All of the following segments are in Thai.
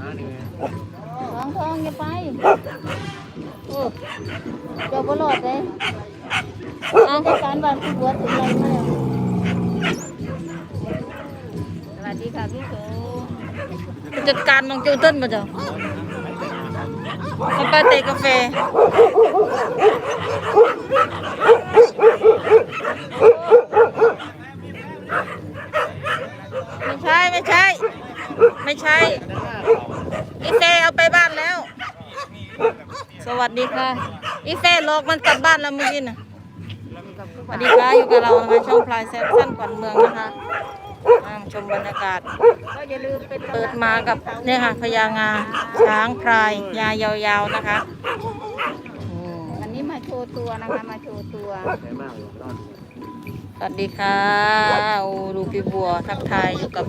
ทองทองอย่าไปโอ้เจ้าบ่รอดเลยอาจัดการบ้านผู้บวชถึงไรมาแล้วสวัสดีค่ะพี่โสผู้จัดการน้องจิวเติ้ลมาจ้ะมาไปเตะกาแฟไม่ใช่ ไม่ใช่ ไม่ใช่ อีเฟเอาไปบ้านแล้ว สวัสดีค่ะ อีเฟหลอกมันกลับบ้านแล้วเมื่อกี้น่ะสวัสดีค่ะอยู่กับเรานะคะช่องพลายแซมสั้นขวัญเมืองนะคะนั่งชมบรรยากาศ ก็อย่าลืมเป็นเปิดมากับเนี่ยค่ะพญางาช้างพลายยายาวๆนะคะอืมวันนี้มาโชว์ตัวนะคะมาโชว์ตัวสวัสดีค่ะโอ้ดูพี่บัวทักทายอยู่กับ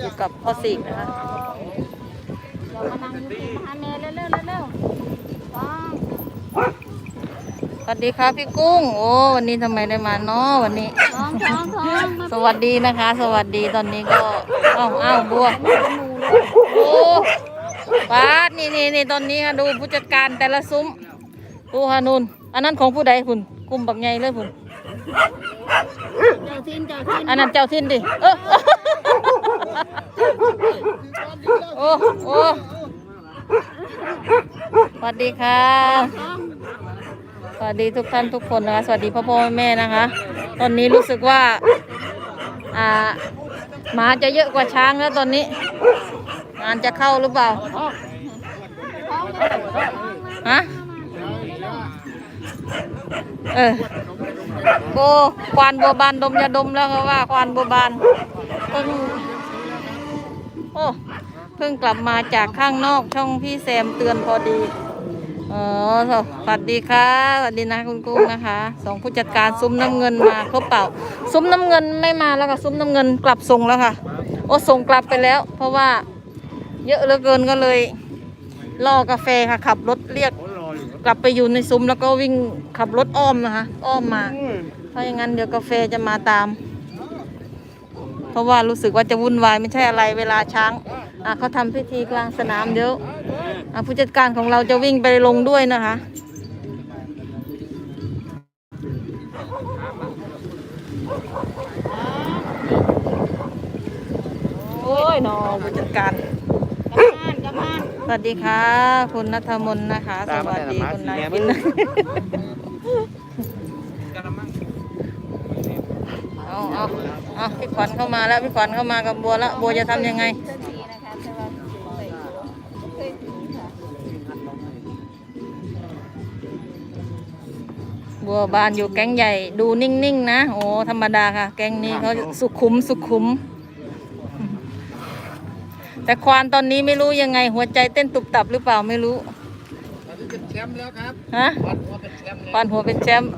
อยู่กับพ่อสิงห์นะคะ เรามานั่งอยู่ที่มหาเมรุเร็วๆเร็วๆว้าวสวัสดีค่ะพี่กุ้ง โอ้วันนี้ทำไมได้มาเนาะวันนี้ทองทองทองมาสวัสดีนะคะ สวัสดีตอนนี้ก็เอ้าเอ้าบัวเป็นหมูเลยโอ้ป้าดนี่นี่นี่ตอนนี้ค่ะดูผู้จัดการแต่ละซุ้มดูฮานุนอันนั้นของผู้ใดคุณกุมบักใหญ่เลยคุณเจ้าทินเจ้าทินอันนั้นเจ้าทินดิเออ โอ้โอ้สวัสดีค่ะ สวัสดีทุกท่านทุกคนนะคะ สวัสดีพ่อพ่อแม่นะคะ ตอนนี้รู้สึกว่า อ่าหมาจะเยอะกว่าช้างแล้วตอนนี้ งานจะเข้าหรือเปล่าทองมาฮะ เออโอ้ควานบัวบานดมยาดมแล้วเขาว่าควานบัวบานเพิ่ง โอ้เพิ่งกลับมาจากข้างนอกช่องพี่แซมเตือนพอดีอ๋อสวัสดีค่ะสวัสดีนะคุณกุ้งนะคะสองผู้จัดการซุ้มน้ำเงินมาครบเปล่า ซุ้มน้ำเงินไม่มาแล้วค่ะซุ้มน้ำเงินกลับส่งแล้วค่ะ โอ้ส่งกลับไปแล้ว เพราะว่า เยอะเหลือเกินก็เลยรอกาแฟค่ะ ขับรถเรียกกลับไปอยู่ในซุ้มแล้วก็วิ่งขับรถอ้อมนะคะ อ้อมมาเพราะอย่างนั้นเดี๋ยวกาแฟจะมาตาม เพราะว่ารู้สึกว่าจะวุ่นวายไม่ใช่อะไรเวลาช้างอะเขาทำพิธีกลางสนามเดี๋ยวอะผู้จัดการของเราจะวิ่งไปลงด้วยนะคะ โอ้ยนอผู้จัดการกลับบ้านกลับบ้านสวัสดีค่ะ คุณนัทมนต์นะคะ สวัสดีคุณนายพิน เอาเอาเอาพี่ขวัญเข้ามาแล้วพี่ขวัญเข้ามากับบัวแล้วบัวจะทำยังไงเสื้อดีนะคะแต่ว่าเคยเคยถือค่ะบัวบานอยู่แก๊งใหญ่ดูนิ่งๆนะโอ้ธรรมดาค่ะ แก๊งนี้เขาสุขุมสุขุม แต่ควานตอนนี้ไม่รู้ยังไง หัวใจเต้นตุบตับหรือเปล่าไม่รู้ตอนนี้เป็นแชมป์แล้วครับฮะวันว่าเป็นแชมป์แล้วควานหัวเป็นแชมป์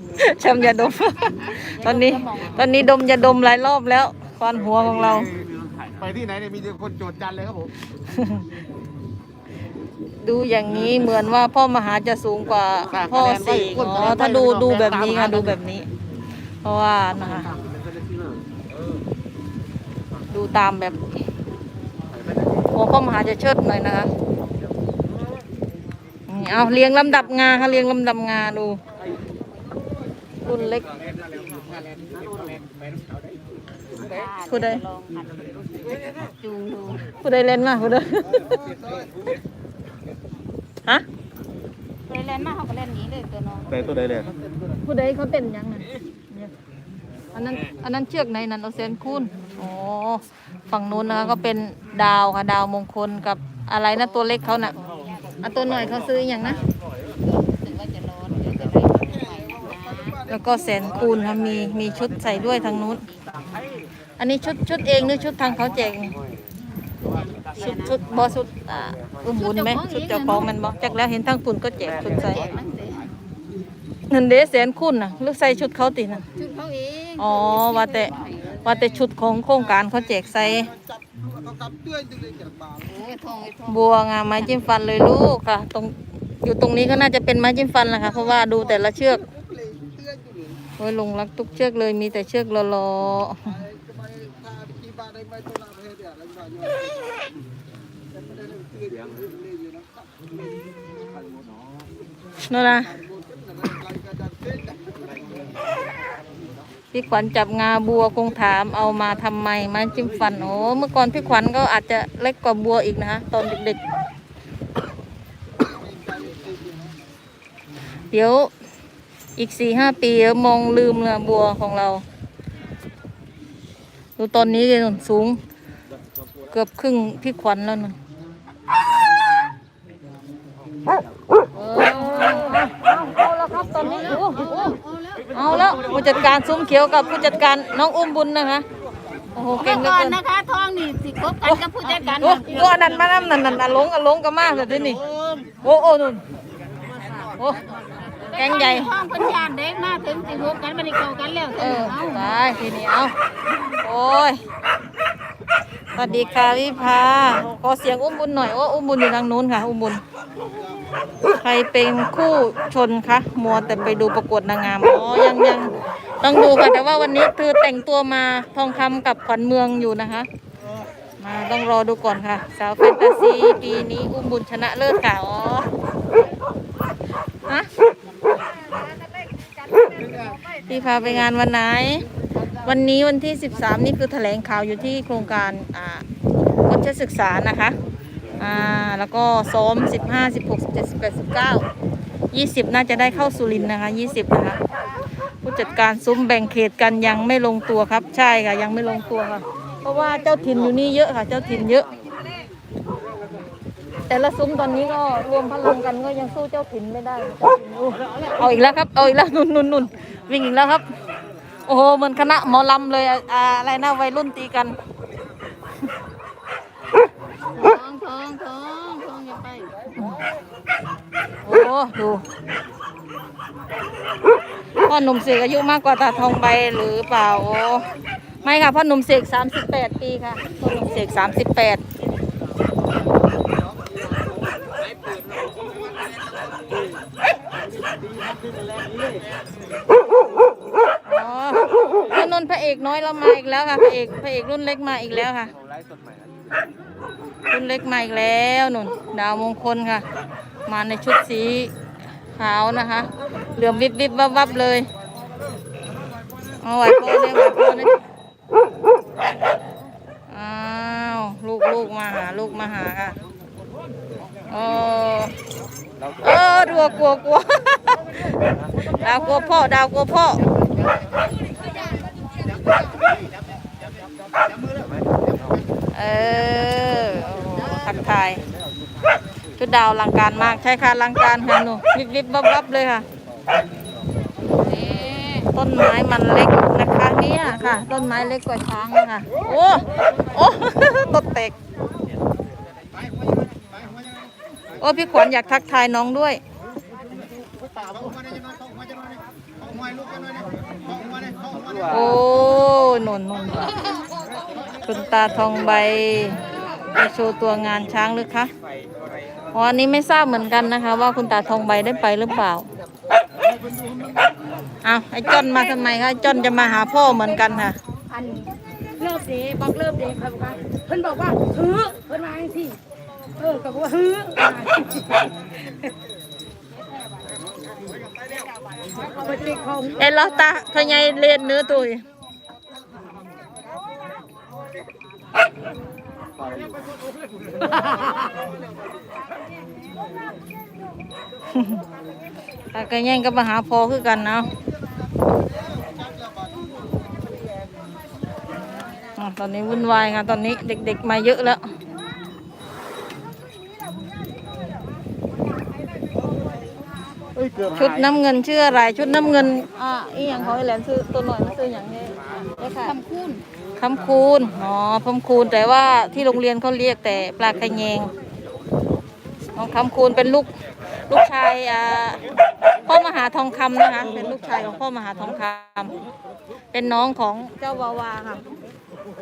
แชมป์ยาดมแชมป์ยาดม ตอนนี้ตอนนี้ดมยาดมหลายรอบแล้วควานหัวของเรา ไปที่ไหนเนี่ยมีแต่คนโจทย์จันเลยครับผม ดูอย่างนี้เหมือนว่าพ่อมหาจะสูงกว่าพ่อสี่อ๋อถ้าดูดูแบบนี้ค่ะดูแบบนี้ เพราะว่านะคะดูตามแบบโอ้พ่อมหาจะเชิดหน่อยนะคะนี่เอาเรียงลำดับงาค่ะเรียงลำดับงาดู รุ่นเล็กผู้ใดลองหัดจูงดูผู้ใดเล่นมาผู้ใดฮะเคยเล่นมาเขาก็เล่นหนี้เลยตัวน้องแต่ตัวใดเลยผู้ใดเขาเต้นยังไงเนี่ยอันนั้นอันนั้นเชือกไหนนั่นเอาเซนคูนอ๋อฝั่งนู้นนะคะก็เป็นดาวค่ะดาวมงคลกับอะไรนะตัวเล็กเขาน่ะอันตัวหน่อยเขาซื้ออย่างนะ รู้สึกว่าจะร้อนเดี๋ยวจะได้ใหม่นะ แล้วก็แสนคูณค่ะมีมีชุดใส่ด้วยทางนู้น อันนี้ชุดชุดเองหรือชุดทางเขาแจกชุดชุดบอชุดอ่าอุ้มบุญไหมชุดเจ้าของแมันบอจากแล้วเห็นทางปุ่นก็แจกชุดใส่แจกนั่นสิเงินเดแสนคูณน่ะหรือใส่ชุดเขาติน่ะชุดเขาเองอ๋อว่าแต่ว่าแต่ชุดของโครงการเขาแจกใส่โอ้ยทองไอ้ทองบัวงามไม้จิ้มฟันเลยลูกค่ะ ตรงอยู่ตรงนี้ก็น่าจะเป็นไม้จิ้มฟันแหละค่ะเพราะว่าดูแต่ละเชือก โอ้ยลงรักทุกเชือกเลยมีแต่เชือกรอๆๆเอนั่นนะพี่ขวัญจับงาบัวคงถามเอามาทำไมมาจิ้มฟันโอ้เมื่อก่อนพี่ขวัญก็อาจจะเล็กกว่าบัวอีกนะคะตอนเด็กๆ เดี๋ยว อีกสี่ห้าปีเดี๋ยวมองลืมเรือบัวของเรา ดูตอนนี้เลยนุ่นสูง เกือบครึ่งพี่ขวัญแล้วนุ่นเออเอาแล้วครับตอนนี้โอ้โหเอาแล้วผู้จัดการซุ้มเขียวกับผู้จัดการน้องอุ้มบุญนะคะโอ้โหเก่เมื่งอเหลือก่อนเกินนะคะท้องนี่สิคบกันกับผู้จัดการโอ้โหอันนั้นมานั่นนั่นนั่นอะหลงอะหลงก็มากเลยที่นี่โอ้โอ้นุ่นโอ้แกงใหญ่ท้องเพันยานเด็กมาถึงสิคบกันไม่ได้เข้ากันแล้วเอเอออเอาตายทีนี้เอาโอ้ยสวัสดีค่ะพี่พาขอเสียงอุ้มบุญหน่อยโอ้อุ้มบุญอยู่ทางนู้นค่ะ อุ้มบุญใครเป็นคู่ชนคะมัวแต่ไปดูประกวดนางงามอ๋อยังยังต้องดูค่ะแต่ว่าวันนี้เธอแต่งตัวมาทองคำกับขวัญเมืองอยู่นะคะ มาต้องรอดูก่อนค่ะ สาวแฟนตาซีปีนี้อุ้มบุญชนะเลิศค่ะอ๋อ ฮะพี่พาไปงานวันไหน วันนี้วันที่ 13 นี่คือแถลงข่าวอยู่ที่โครงการอ่าวัชศึกษานะคะอ่าแล้วก็ซ้อม 15 16 17 18 19 20 น่าจะได้เข้าสุรินนะคะ 20 นะคะ ผู้จัดการซุ้มแบ่งเขตกันยังไม่ลงตัวครับ ใช่ค่ะ ยังไม่ลงตัวค่ะ เพราะว่าเจ้าถิ่นอยู่นี่เยอะค่ะ เจ้าถิ่นเยอะ แต่ละซุ้มตอนนี้ก็รวมพลังกันก็ยังสู้เจ้าถิ่นไม่ได้ เอาอีกแล้วครับ เอาอีกแล้วนุ่นนุ่นนุ่นวิ่งอีกแล้วครับ โอ้โหเหมือนคณะหมอลำเลยอะอ่าอะไรนะวัยรุ่นตีกันท้องท้องท้องท้องอย่าไป โอ้ดูพ่อหนุ่มเสกอายุมากกว่าตาทองใบหรือเปล่าโอ้ไม่ค่ะพ่อหนุ่มเสก38 ปีค่ะพ่อหนุ่มเสก38 อ๋อถนนพระเอกน้อยเรามาอีกแล้วค่ะพระเอกพระเอกรุ่นเล็กมาอีกแล้วค่ะ รุ่นเล็กมาอีกแล้วนุ่นดาวมงคลค่ะ มาในชุดสีขาวนะคะ เหลือมวิบวิบวับวับเลยเอาไหวโพเนี่ยไหวโพเนี่ยอ้าวลูกลูกมาหาลูกมาหาค่ะ โอ้เออดัวกลัวกลัวดาวกลัวพ่อดาวกลัวพ่อเออทักทายชุดดาวลังการมากใช่ค่ะลังการค่ะหนูวิบวิบวับวับเลยค่ะต้นไม้มันเล็กนะคะเนี่ยค่ะ ต้นไม้เล็กกว่าช้างนะคะโอ้โอ้ตดเตก โอ้พี่ขวัญอยากทักทายน้องด้วยป่าบ้างมาเนี่ยจะนอนเข้ามาจะนนเนี่ยเข้ามาลูกกันเลยเข้ามาเนี่ยเข้ามาเนี่ยโอ้นนนนคุณตาทองใบไปโชว์ตัวงานช้างหรือคะอ๋ออันนี้ไม่ทราบเหมือนกันนะคะ ว่าคุณตาทองใบได้ไปหรือเปล่าอ้าวไอ้จอนมาทำไมคะไอ้จอนจะมาหาพ่อเหมือนกันค่ะ อันเริ่มเดบอกเริ่มเดครับว่าเพิ่นบอกว่าฮือเพิ่นมาจังซี่ เออก็บอกว่าฮือเอาไปติดของเอ็นเราตาพญายเรียนเนื้อตุยถ้าก็แย่งก็มาหาพอคือกันเนาะอะตอนนี้วุ่นวายค่ะตอนนี้เด็กๆมาเยอะแล้ว อ้ยเกือบชุดน้ำเงินชื่ออะไร ชุดน้ำเงินอ่าอีหยังเขาให้แหลนซื้อตัวหน่อยมาซื้ออย่างนี้เนี่ยค่ะทำคุณคำคูณอ๋อคำคูณแต่ว่าที่โรงเรียนเขาเรียกแต่ปลาขะแยงน้องคำคูณเป็นลูกลูกชายอ่าพ่อมหาทองคำนะคะเป็นลูกชายของพ่อมหาทองคำเป็นน้องของเจ้าวาวาค่ะ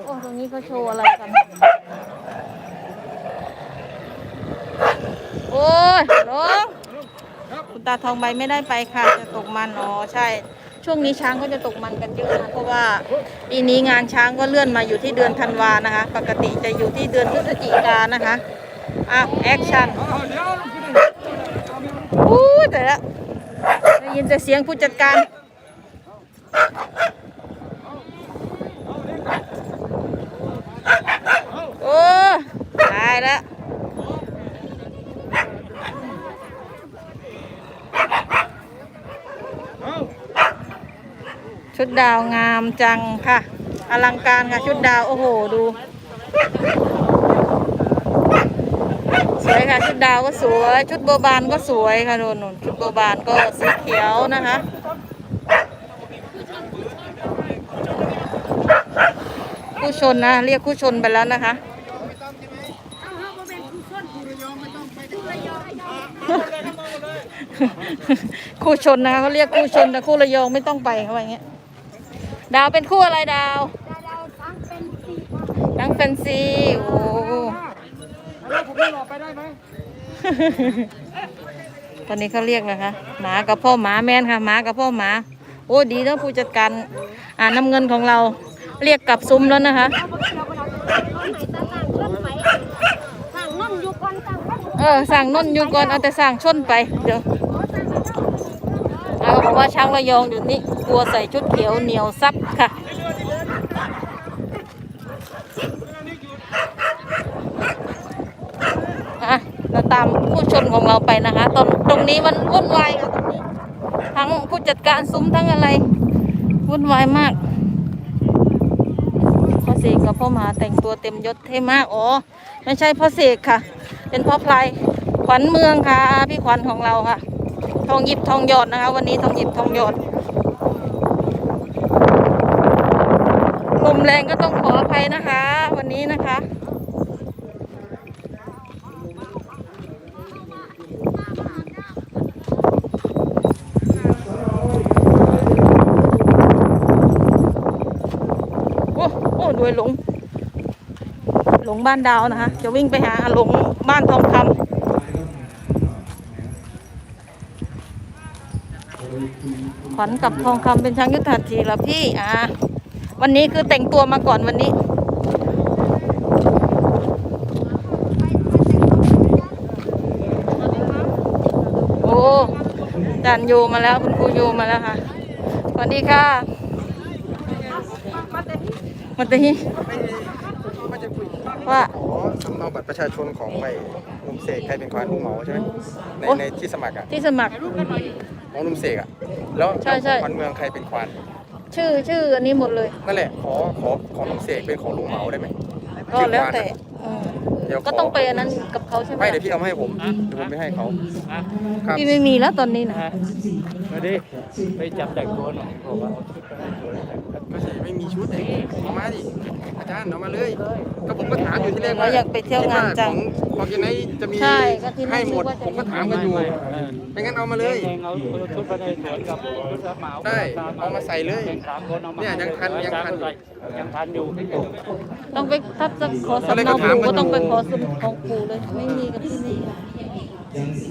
โอ้ตรงนี้เขาโชว์อะไรกัน โอ้ยลง คุณตาทองใบไม่ได้ไปค่ะจะตกมันอ๋อใช่ ช่วงนี้ช้างก็จะตกมันกันเยอะนะเพราะว่าปีนี้งานช้างก็เลื่อนมาอยู่ที่เดือนธันวานะคะ ปกติจะอยู่ที่เดือนพฤศจิกานนะคะอะแอคชั่นอู้แต่ละได้ยินแต่เสียงผู้จัดการโอ้ตายแล้ว ชุดดาวงามจังค่ะ อลังการค่ะชุดดาวโอ้โหดูสวยค่ะชุดดาวก็สวย ชุดโบบานก็สวยค่ะโน่นนชุดโบบานก็สีเขียวนะคะคู่ชนนะเรียกคู่ชนไปแล้วนะคะคู่ชนนะคะเขาเรียกคู่ชนแต่คู่ระยองไม่ต้องไปเขาว่าอย่างเงี้ย ดาวเป็นคู่อะไรดาวทั้งแฟนซีโอ้แล้วผมไม่หลอกไปได้ไหมตอนนี้เขาเรียกนะคะหมากับพ่อหมาแมนค่ะหมากับพ่อหมา โอ้ดีเนอะผู้จัดการอ่าน้ำเงินของเราเรียกกลับซุ้มแล้วนะคะเออสั่งนนอยู่ก่อนเอาแต่สั่งชนไปเดี๋ยวเอาบอกว่าช้างระยองอยู่นี่ กลัวใส่ชุดเขียวเหนียวซับค่ะอะ เราตามผู้ชนของเราไปนะคะตรงตรงนี้มันวุ่นวายค่ะตรงนี้ทั้งผู้จัดการซุ้มทั้งอะไร วุ่นวายมากพ่อเสกกับพ่อหมาแต่งตัวเต็มยศเท่มากอ๋อไม่ใช่พ่อเสกค่ะ เป็นพ่อพลายขวัญเมืองค่ะ พี่ขวัญของเราค่ะ ทองหยิบทองหยอดนะคะ วันนี้ทองหยิบทองหยอด ลมแรงก็ต้องขออภัยนะคะ วันนี้นะคะโอ้โอ้ด้วยหลงหลงบ้านดาวนะคะ จะวิ่งไปหาหลงบ้านทองคำขวัญกับทองคำเป็นช้างยุทธาจีละพี่ อ่า วันนี้คือแต่งตัวมาก่อนวันนี้ โอ้จานโยมาแล้วคุณครูโยมาแล้วค่ะสวัสดีค่ะมาตีว่าอ๋อสำเนาบัตรประชาชนของไปลุงเสกใครเป็นควานลุงเหมาใช่ไหมในโอ๊ยในที่สมัครอะที่สมัครของลุงเสกอะแล้วใช่ใช่ควานเมืองใครเป็นควาน ชื่อชื่ออันนี้หมดเลย นั่นแหละขอขอของลุงเสกเป็นของลุงเหมาได้ไหมก็แล้วแต่อืมเดี๋ยวขก็ต้องไปอันนั้นกับเขาใช่ไหมไม่เดี๋ยวพี่เอามาให้ผมเดี๋ยวผมไปให้เขาครับ พี่ไม่มีแล้วตอนนี้นะ มาดิไปจับแต่งตัวหน่อยบอกว่าเอาชุดไปให้ตั ม่มีชุดเองเอามาดิอาจารย์เอามาเลยก็ผมก็ถามอยู่ที่แรกเราว่าอยากไปเที่ยวงานจังของของกินไหนจะมีใช่ก็ที่แรกให้หมดนึกว่าจะผมก็ถามกันอยู่ไม่เออไม่งั้นเอามาเลยเองเอาชุดไปในสวนกับชุดรับเหมาได้เอามาใส่เลยเองสามคนเอามาเนี่ยยังทันยังทันยังทันอยู่ต้องไปถ้าจะขอสำก็เลยเนาก็ถามปู่กันก็ต้องไปอยู่ขอสำของปู่เลยไม่มีกับที่นี่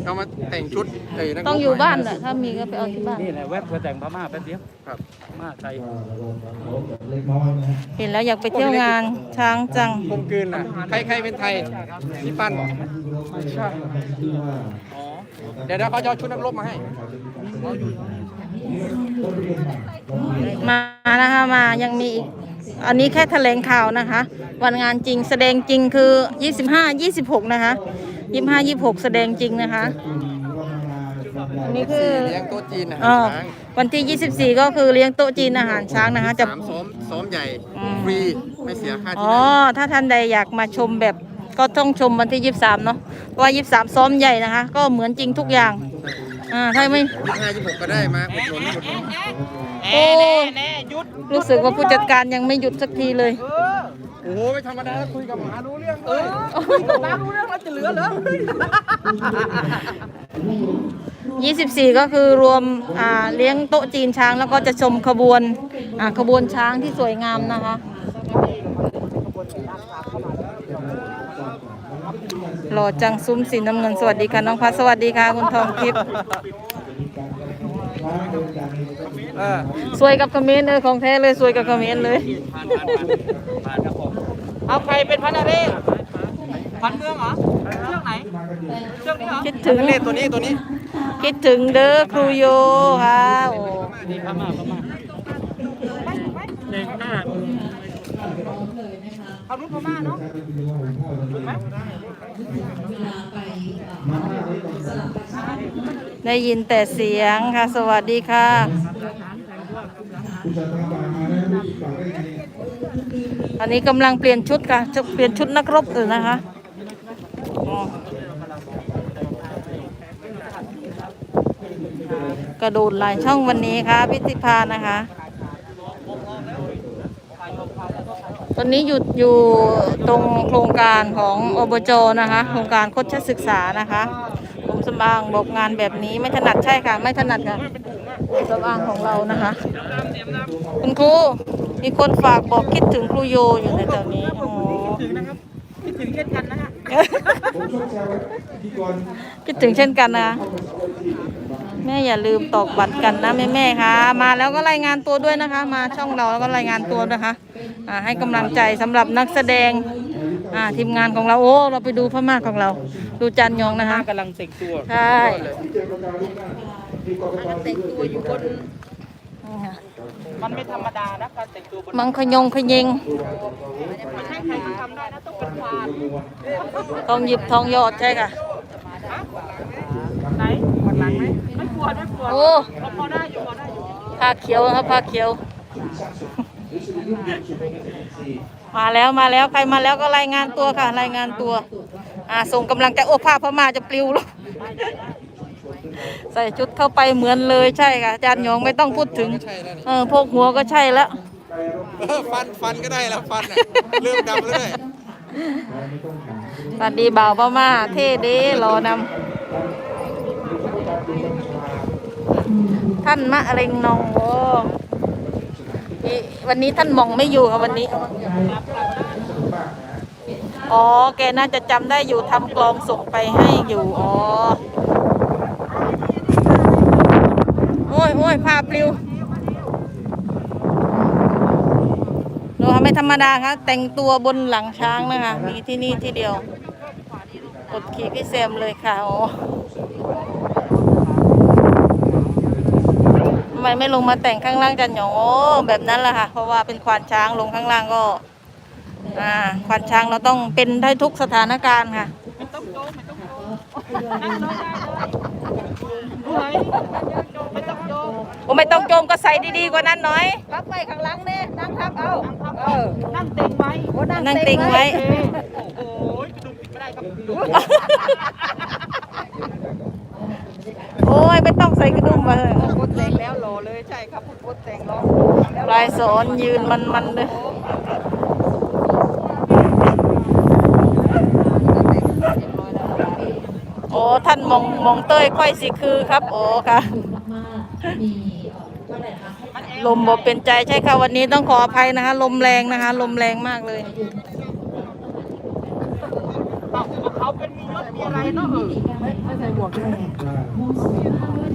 เอามาแต่งชุดเอ้ยนักต้องอยู่บ้านแหละถ้ามีก็ไปเอาที่บ้าน นี่แหละแวบเพื่อแต่งพม่าแป๊บเดียวครับพม่าใส่เห็นแล้วอยากไปเที่ยวงานช้างจังกลมกลืนน่ะใครใครเป็นไทยพี่ปั้นบอกใช่อ๋อเดี๋ยวเดี๋ยวเขาจะเอาชุดนักรบมาให้ มานะคะมายังมีอีกอันนี้แค่แถลงข่าวนะคะ วันงานจริงแสดงจริงคือ 25 26 นะคะ 25 26แสดงจริงนะคะ อันนี้คือเลี้ยงโต๊ะจีนนะอ๋อช้างวันที่ 24 ก็คือเลี้ยงโต๊ะจีนอาหารช้างนะคะ จะสามซ้อมซ้อมใหญ่อืมฟรีไม่เสียค่าอ๋ที่อนั่งถ้าท่านใดอยากมาชมแบบก็ต้องชมวันที่ 23 เนาะเพราะว่า 23 ซ้อมใหญ่นะคะ ก็เหมือนจริงทุกอย่างอ่าถ้าไม่ยี่สิบห้ายี่สิบหกก็ได้มาอุดหนุนอุดหนุน โอ้รู้สึกว่าผู้จัดการยังไม่หยุดสักทีเลยโอ้โหไม่ธรรมดาคุยกับหมารู้เรื่องเออ24 ก็คือรวมอ่าเลี้ยงโต๊ะจีนช้างแล้วก็จะชมขบวนอ่าขบวนช้างที่สวยงามนะคะหล่อจังซุ้มสีน้ำเงินสวัสดีค่ะน้องพัดสวัสดีค่ะคุณทองทิพย์ เออสวยกับคอมเขมนต์เออของแท้เลยสวยกับคอมเขมนต์เลย ผ่านผ่านผ่านผ่านครับผมเอาใครเป็นพันอะไรพันเมืองเหรอคิดถึงเล่นตัวนี้ตัวนี้คิดถึงเด้อครูโยค่ะโอ้นี่พม่าพม่าเด็กหน้าเอารุ่นพม่าเนาะได้ยินแต่เสียงค่ะ สวัสดีค่ะ อันนี้กำลังเปลี่ยนชุดค่ะจะเปลี่ยนชุดนักรบอยู่นะคะกระโดดหลายช่องวันนี้ค่ะพิธิพานะคะ ตอนนี้อยู่อยู่ตรงโครงการของอบจนะคะ โครงการโคชศึกษานะคะ ผมสำอางบอกงานแบบนี้ไม่ถนัดใช่ค่ะ ไม่ถนัดค่ะ สำอางของเรานะคะ คุณครูมีคนฝากบอกคิดถึงครูโยอยู่ในตอนนี้อ๋อคิดถึงเช่นกันนะฮะคิดถึงเช่นกันนะ แม่อย่าลืมตอกบัตรกันนะแม่แม่ๆค่ะ มาแล้วก็รายงานตัวด้วยนะคะ มาช่องเราแล้วก็รายงานตัวนะคะอ่าให้กำลังใจสำหรับนักแสดงอ่าทีมงานของเราโอ้เราไปดูพม่าของเรา ดูจันยองนะคะกำลังแต่งตัวใช่ แต่งตัวอยู่บนมันไม่ธรรมดานะการแต่งตัวบนมังขยงขยิงไม่ใช่ใครก็ทำได้นะต้องเป็นควานทองหยิบทองหยอดใช่ค่ะไหนปวดหลังไหมไม่ปวดไม่ปวดโอ้เราพอได้อยู่พอได้อยู่ผ้าเขียวครับผ้าเขียว มาแล้วมาแล้วใครมาแล้วก็รายงานตัวค่ะ รายงานตัว อ่าส่งกำลังใจโอ้ผ้าพม่าจะปลิวแล้ว ใส่ชุดเข้าไปเหมือนเลยใช่ค่ะอาจารย์หยองไม่ต้องพูดถึงใช่แล้วนี่เออพวกหัวก็ใช่แล้ว เออฟันฟันก็ได้แล้วฟันอะเริ่มดำแล้วด้วยสวัสดีบ่าวพม่าเท่เด้รอนำท่านมะเร็งนองโอ้อีวันนี้ท่านหมองไม่อยู่ค่ะวันนี้ อ๋อ แกน่าจะจำได้อยู่ทำกลองส่งไปให้อยู่ อ๋อ โอ้ยโอ้ยผ้าปลิวเราไม่ธรรมดาครับแต่งตัวบนหลังช้างนะคะ มีที่นี่ที่เดียว กดขี่พี่แซมเลยค่ะอ๋อทำไมไม่ลงมาแต่งข้างล่างจันหยองโอ้แบบนั้นแหละค่ะ เพราะว่าเป็นควานช้างลงข้างล่างก็ อ่า ควานช้างเราต้องเป็นได้ทุกสถานการณ์ค่ะโอ้ ไม่ต้องโจมก็ใส่ดีๆกว่านั้นหน่อย พับไปข้างหลังเนี่ยนั่งทับเอาเออนั่งเต็งไว้โอ้นั่งติงไว้โอ้โหดูปิดไม่ได้ครับดูโอ้ยไม่ต้องใส่กระดุมมาเลยกดแสงแล้วหล่อเลยใช่ครับกดแสงล้อปลายสอนยืนมันๆเลยโอ้ท่านมองมองเต้ยค่อยสิคือครับ โอ้ค่ะ ลมบ่เป็นใจใช่ค่ะวันนี้ต้องขออภัยนะคะ ลมแรงนะคะ ลมแรงมากเลยเขาเป็นมียศมีอะไรเนาะเออไม่ใส่หมวก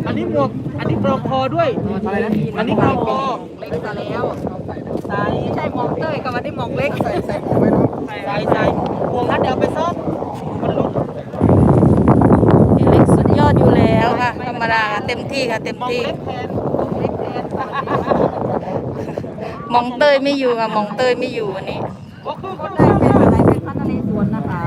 อันนี้หมวกอันนี้ปลอกคอด้วยอะไรนะอันนี้ปลอกคอเล็กซะแล้วใส่ไม่ใช่หมองเต้ยกับวันนี้หมองเล็กใส่ใส่หมวกไว้เนาะใส่ใส่ใส่หมวกนั้นเดี๋ยวเอาไปซ่อมมันลุก พี่เล็กสุดยอดอยู่แล้ว ค่ะ ธรรมดาเต็มที่ค่ะ เต็มมองที่เล็กแทนเล็กแทนมองเต้ยไม่อยู่ค่ะ มองเต้ยไม่อยู่วันนี้โอ้คือก็ได้เป็นอะไรเป็นพันนเรศวรนะคะ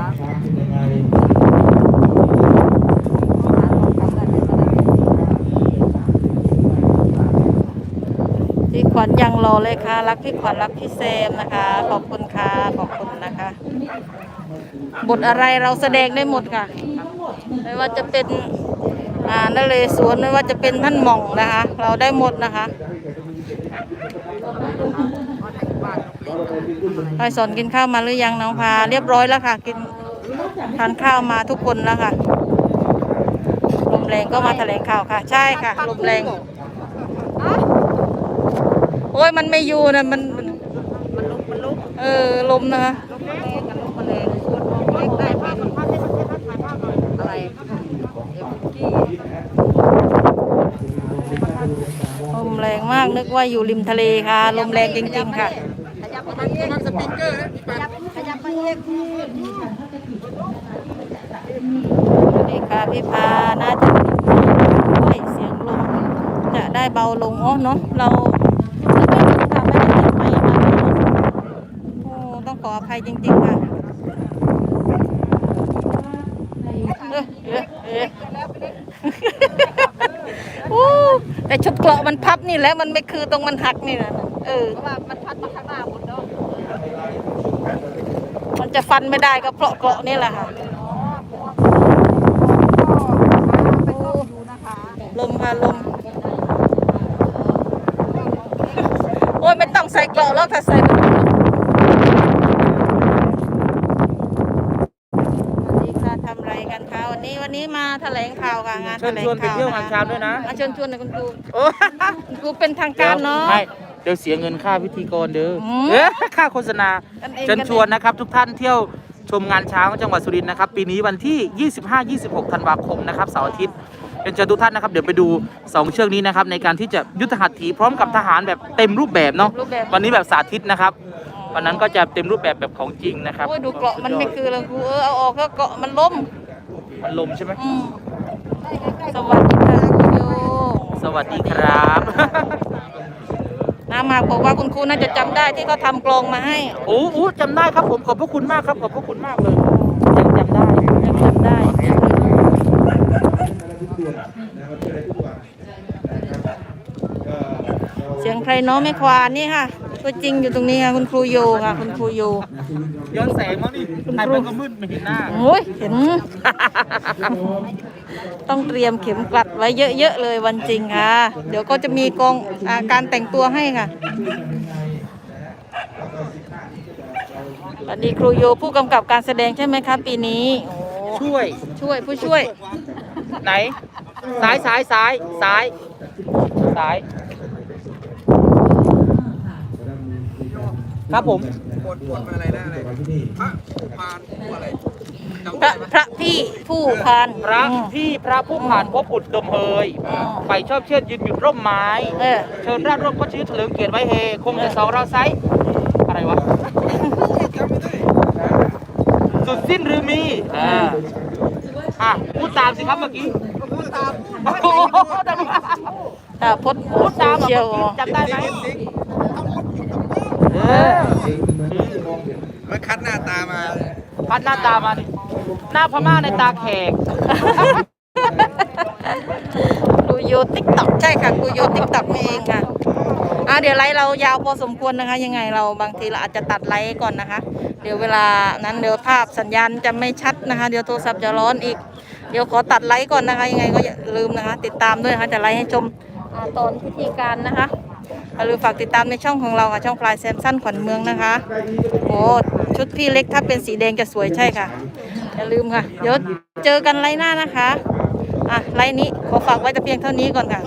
พี่ขวัญยังรอเลยค่ะ รักพี่ขวัญรักพี่แซมนะคะ ขอบคุณค่ะ ขอบคุณนะคะ บทอะไรเราแสดงได้หมดค่ะ ไม่ว่าจะเป็น อ่านเรศวรไม่ว่าจะเป็นท่านหม่องนะคะ เราได้หมดนะคะไปสอนกินข้าวมาหรือยังน้องพา เรียบร้อยแล้วค่ะ กินทานข้าวมาทุกคนแล้วค่ะลมแรงก็มาแถลงข่าวค่ะ ใช่ค่ะลมแรงโอ้ยมันไม่อยู่นะมันมันลุกมันลุกเออลมนะคะลุกแรงกันลุกมแรงส่วนมองเล็กได้ภาพภาพให้มันแค่ถ่ายภาพอะไร ลมแรงมากนึกว่าอยู่ริมทะเลค่ะ ลมแรงจริง ๆ ค่ะขยับมาทางนี้นั่นสติ๊กเกอร์นะพี่ขปันยับขยับมาอีกพี่พาน่าจะด้วยเสียงลมจะได้เบาลงอ๋อเนาะเราเราไม่ได้ติดไมค์มาเนอะโอ้ต้องขออภัยจริง ๆ ค่ะเอ๊ะเอ๊ะเอ๊ะโอ้แต่ชุดเกราะมันพับนี่แหละมันไม่คือตรงมันหักนี่นะเออว่ามันพัดมาข้างหน้าหมดเนาะมันจะฟันไม่ได้ก็เพราะเกราะนี่แหละค่ะลมค่ะลมโอ้ยไม่ต้องใส่เกราะแล้วถ้าใส่มันสวัสดีค่ะทำอะไรกันคะ วันนี้วันนี้มาแถลงข่าวค่ะงานเชิแถญลงชวนไปข่าวเที่ยวงานช้างด้วยนะอะเชิญชวนหนะคุณครูโอ้คุณครูเป็นทางการเนาะ ไม่เดี๋ยวเสียเงินค่าพิธีกรเด้ออมเอ๊ะค่าโฆษณากันเอง เชิญชวนนะครับ ทุกท่านเที่ยวชมงานช้างจังหวัดสุรินทร์นะครับ ปีนี้วันที่ 25-26 ธันวาคมนะครับเสาร์อาทิตย์เชิญชวนทุกท่านนะครับ เดี๋ยวไปดู 2 เชือกนี้นะครับ ในการที่จะยุทธหัตถีพร้อมกับทหารแบบเต็มรูปแบบเนาะรูปแบบ วันนี้แบบสาธิตนะครับวันนั้นก็จะเต็มรูปแบบแบบของจริงนะครับโอ้ยดูเกราะมันไม่คือเลยครูเออเอาออกแล้วเกราะมันล้ม มันลมใช่ไหมอืมสวัสดีค่ะคุณโยสวัสดีครับน้ำมากบอกว่าคุณครูน่าจะจำได้ที่เขาทำกลองมาให้โอ้โหจำได้ครับผมขอบพระคุณมากครับขอบพระคุณมากเลยยังจำได้ยังจำได้ เสียงใครเน้องไม่ควานนี่ค่ะ ตัวจริงอยู่ตรงนี้ค่ะคุณครูโยค่ะ คุณครูโย ย้อนแสงมั้งนี่ถ่ายไปก็มืดไม่เห็นหน้าโอ้ยเห็น ต้องเตรียมเข็มกลัดไว้เยอะๆเลยวันจริงค่ะ เดี๋ยวก็จะมีกองอาการแต่งตัวให้ค่ะสวัสดีครูโยผู้กำกับการแสดงใช่ไหมคะปีนี้โอ้ช่วยช่วยผู้ช่วย ไหนซ้ายซ้ายซ้ายซ้ายซ้าย ครับผม พระพระพี่ผู้พานพระอืม ที่พระผู้ผ่านพบอุดดมเฮยอืมไปชอบเชิดยืนอยู่ร่มไม้ เออ เชิญราชร่มก็ชื่อเถลิงเกียรติไว้เฮ คงจะสองเราไซส์อะไรวะสุดสิ้นหรือมีอ่าอะพูดตามสิครับเมื่อกี้พูดตามโอ้โหจำตาพดพูดตามอะเชียวเมื่อกี้จำได้ไหม เออ มันคัดหน้าตามาพัดหน้าตามาหน้าพม่าในตาแขก กูโยติ๊กต็อกใช่ค่ะกูโยติ๊กต็อกนี่เองค่ะอะเดี๋ยวไลฟ์เรายาวพอสมควรนะคะ ยังไงเราบางทีเราอาจจะตัดไลฟ์ก่อนนะคะ เดี๋ยวเวลานั้นเดี๋ยวภาพสัญญาณจะไม่ชัดนะคะ เดี๋ยวโทรศัพท์จะร้อนอีก เดี๋ยวขอตัดไลฟ์ก่อนนะคะ ยังไงก็อย่าลืมนะคะ ติดตามด้วยนะคะจะไลฟ์ให้ชมอาตอนพิธีการนะคะ อย่าลืมฝากติดตามในช่องของเราค่ะช่องปลายแซมสั้นขวัญเมืองนะคะโอ้ชุดพี่เล็กถ้าเป็นสีแดงจะสวยใช่ค่ะอย่าลืมค่ะเดี๋ยวเจอกันไลน์หน้านะคะอะไลน์นี้ขอฝากไว้แต่เพียงเท่านี้ก่อนค่ะ